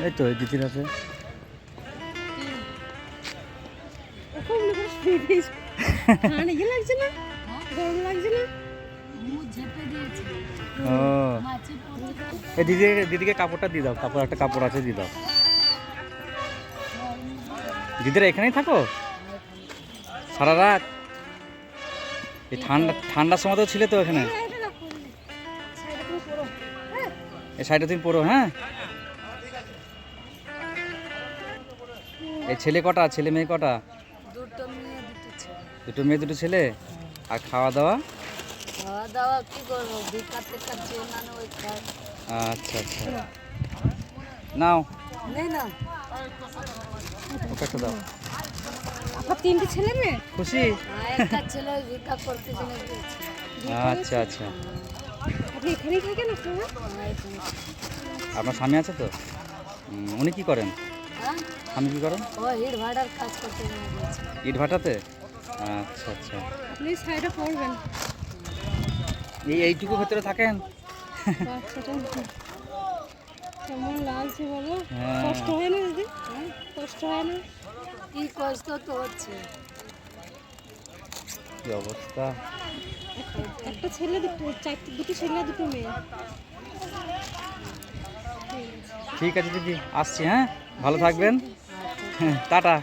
এই তো দিদির আছে লাগছে না গরম লাগছে না ও। দিদি দিদিকে কাপড়টা দিয়ে দাও কাপড় একটা কাপড় আছে দিয়ে দাও। দিদিরা এখানেই থাকো? সারা রাত? এই ঠান্ডা ঠান্ডার সময় তো ছিলে তো এখানে। হ্যাঁ এই সাইডে তুমি পড়ো হ্যাঁ? এই ছেলে কটা? ছেলে মেয়ে কটা? দুটো মেয়ে দুটো ছেলে। দুটো মেয়ে দুটো ছেলে? আর খাওয়া দাওয়া খাওয়া দাওয়া কি করব মানে ওই খায় আচ্ছা আচ্ছা। নাও। নেই না। ওকে দাও। আপনার তিনটে ছেলে মেয়ে? খুশি? একটা ছেলে ভিক্ষা করতে আচ্ছা আচ্ছা। আপনি এখানেই থাকেন আপনারা আপনার স্বামী আছে তো? উনি কি করেন? হ্যাঁ স্বামী কি করেন ও হিট ভাড়ার কাজ করতে ইট ভাটাতে? আচ্ছা আচ্ছা। আপনি সাইডে পড়বেন। এই এইটুকু ভেতরে থাকেন? কেমন লাগছে বলো? হ্যাঁ। কষ্ট হয় না দিদি? হ্যাঁ কষ্ট হয় না? কি কষ্ট তো হচ্ছে। কি অবস্থা? একটা ছেলে দুটো চারটে দুটো ছেলে দুটো মেয়ে। ঠিক আছে দিদি আসছি হ্যাঁ? ভালো থাকবেন। টাটা।